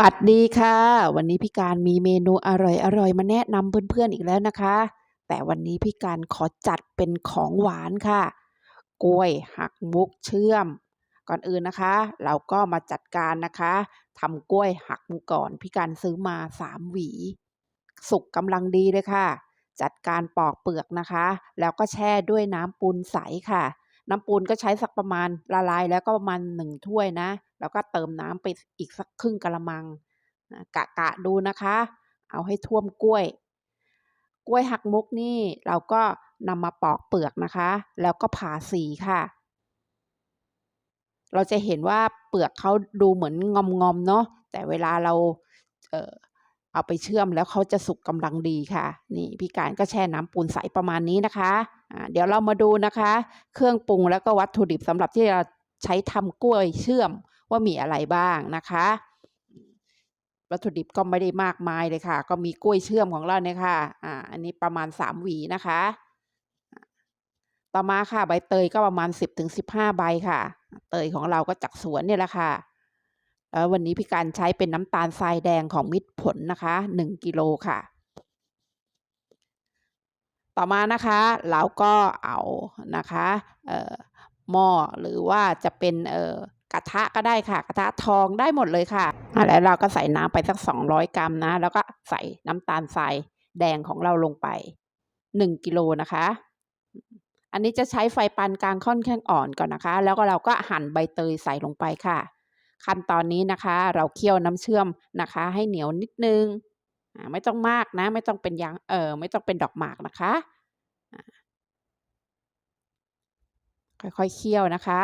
สวัสดีค่ะ วันนี้พี่การมีเมนูอร่อยๆมาแนะนำเพื่อนๆอีกแล้วนะคะ แต่วันนี้พี่การขอจัดเป็นของหวานค่ะ กล้วยหักมุกเชื่อม ก่อนอื่นนะคะ เราก็มาจัดการนะคะทำกล้วยหักมุกก่อน พี่การซื้อมาสามหวี สุกกำลังดีเลยค่ะ จัดการปอกเปลือกนะคะ แล้วก็แช่ด้วยน้ำปูนใสค่ะ น้ำปูนก็ใช้สักประมาณละลายแล้วก็ประมาณหนึ่งถ้วยนะ แล้วก็เติมน้ำไปอีกสักครึ่งกะละมังนะกะกะดูนะคะ เอาให้ท่วมกล้วย กล้วยหักมุกนี่เราก็นำมาปอกเปลือกนะคะ แล้วก็ผ่าสีค่ะ เราจะเห็นว่าเปลือกเขาดูเหมือนงอมๆเนาะแต่เวลาเราเออ เอาไปเชื่อมแล้วเขาจะสุกกำลังดีค่ะ นี่พี่การก็แช่น้ำปูนใสประมาณนี้นะคะะเดี๋ยวเรามาดูนะคะ เครื่องปรุงแล้วก็วัตถุดิบสำหรับที่เราใช้ทำกล้วยเชื่อมว่ามีอะไรบ้างนะคะวัตถุดิบก็ไม่ได้มากมายเลยค่ะ ก็มีกล้วยเชื่อมของเราเนี่ยค่ะ อ่า อันนี้ประมาณสามหวีนะคะ ต่อมาค่ะใบเตยก็ประมาณสิบถึงสิบห้าใบค่ะ เตยของเราก็จากสวนเนี่ยแหละค่ะ วันนี้พี่การใช้เป็นน้ำตาลทรายแดงของมิตรผลนะคะหนึ่งกิโลค่ะ ต่อมานะคะเราก็เอานะคะเอ่อหม้อหรือว่าจะเป็นกระทะก็ได้ค่ะ กระทะทองได้หมดเลยค่ะ แล้วเราก็ใส่น้ำไปสักสองร้อยกรัมนะ แล้วก็ใส่น้ำตาลทรายแดงของเราลงไปหนึ่งกิโลนะคะ อันนี้จะใช้ไฟปานกลางค่อนข้างอ่อนก่อนนะคะ แล้วก็เราก็หั่นใบเตยใส่ลงไปค่ะ ขั้นตอนนี้นะคะ เราเคี่ยวน้ำเชื่อมนะคะ ให้เหนียวนิดนึงไม่ต้องมากนะ ไม่ต้องเป็นยางเออไม่ต้องเป็นดอกหมากนะคะ ค่อยๆเคี่ยวนะคะ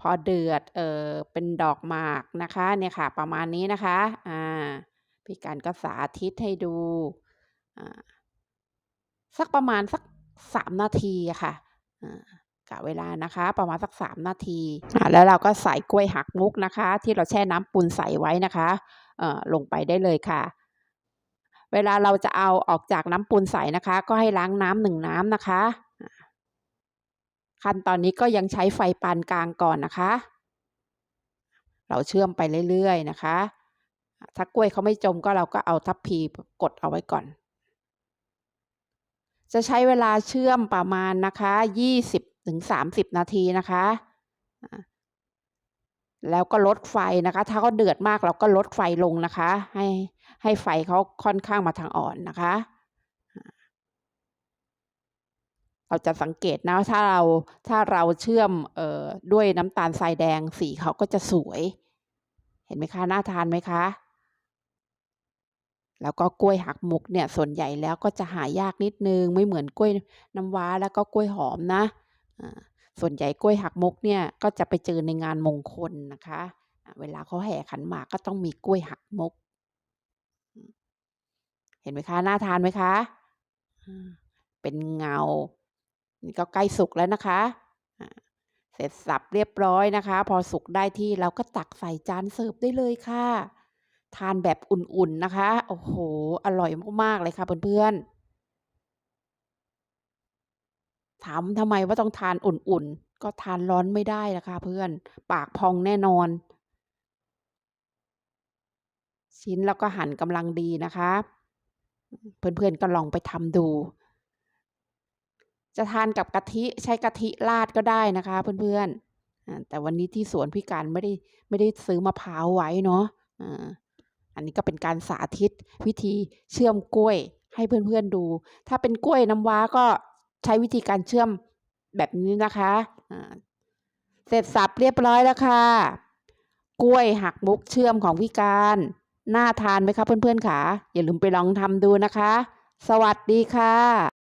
พอเดือดเออเป็นดอกหมากนะคะเนี่ยค่ะ ประมาณนี้นะคะอ่าพี่การก็สาธิตให้ดูอ่าสักประมาณสักสามนาทีอะค่ะอ่า กะเวลานะคะประมาณสักสามนาทีอ่าแล้วเราก็ใส่กล้วยหักมุกนะคะ ที่เราแช่น้ำปูนใส่ไว้นะคะเอ่อลงไปได้เลยค่ะ เวลาเราจะเอาออกจากน้ำปูนใสนะคะ ก็ให้ล้างน้ำหนึ่งน้ำนะคะ ขั้นตอนนี้ก็ยังใช้ไฟปานกลางก่อนนะคะ เราเชื่อมไปเรื่อยๆนะคะ ถ้ากล้วยเขาไม่จมก็เราก็เอาทัพพีกดเอาไว้ก่อนจะใช้เวลาเชื่อมประมาณนะคะยี่สิบ ถึงสามสิบนาทีนะคะ แล้วก็ลดไฟนะคะ ถ้าเขาเดือดมากเราก็ลดไฟลงนะคะ ให้ให้ไฟเขาค่อนข้างมาทางอ่อนนะคะ เราจะสังเกตนะถ้าเราถ้าเราเชื่อมเอ่อด้วยน้ำตาลทรายแดงสีเขาก็จะสวย เห็นไหมคะน่าทานไหมคะแล้วก็กล้วยหักมุกเนี่ยส่วนใหญ่แล้วก็จะหายากนิดนึง ไม่เหมือนกล้วยน้ำว้าแล้วก็กล้วยหอมนะ ส่วนใหญ่กล้วยหักมุกเนี่ยก็จะไปเจอในงานมงคลนะคะ เวลาเขาแห่ขันหมากก็ต้องมีกล้วยหักมุก เห็นไหมคะ น่าทานไหมคะ เป็นเงา นี่ก็ใกล้สุกแล้วนะคะ เสร็จสับเรียบร้อยนะคะ พอสุกได้ที่เราก็ตักใส่จานเสิร์ฟได้เลยค่ะ ทานแบบอุ่นๆนะคะ โอ้โห อร่อยมากๆเลยค่ะเพื่อนๆ ถามทำไมว่าต้องทานอุ่นๆ ก็ทานร้อนไม่ได้นะค่ะเพื่อน ปากพองแน่นอน ชิ้นแล้วก็หั่นกำลังดีนะคะ เพื่อนๆก็ลองไปทำดู จะทานกับกะทิใช้กะทิราดก็ได้นะคะ เพื่อนๆแต่วันนี้ที่สวนพี่การไม่ได้ไม่ได้ซื้อมะพร้าวไว้เนาะอันนี้ก็เป็นการสาธิตวิธีเชื่อมกล้วยให้เพื่อนๆดู ถ้าเป็นกล้วยน้ำว้าก็ ใช้วิธีการเชื่อมแบบนี้นะคะเสร็จสับเรียบร้อยแล้วค่ะ กล้วยหักมุกเชื่อมของพี่การน่าทานไหมคะเพื่อนๆค่ะอย่าลืมไปลองทำดูนะคะ สวัสดีค่ะ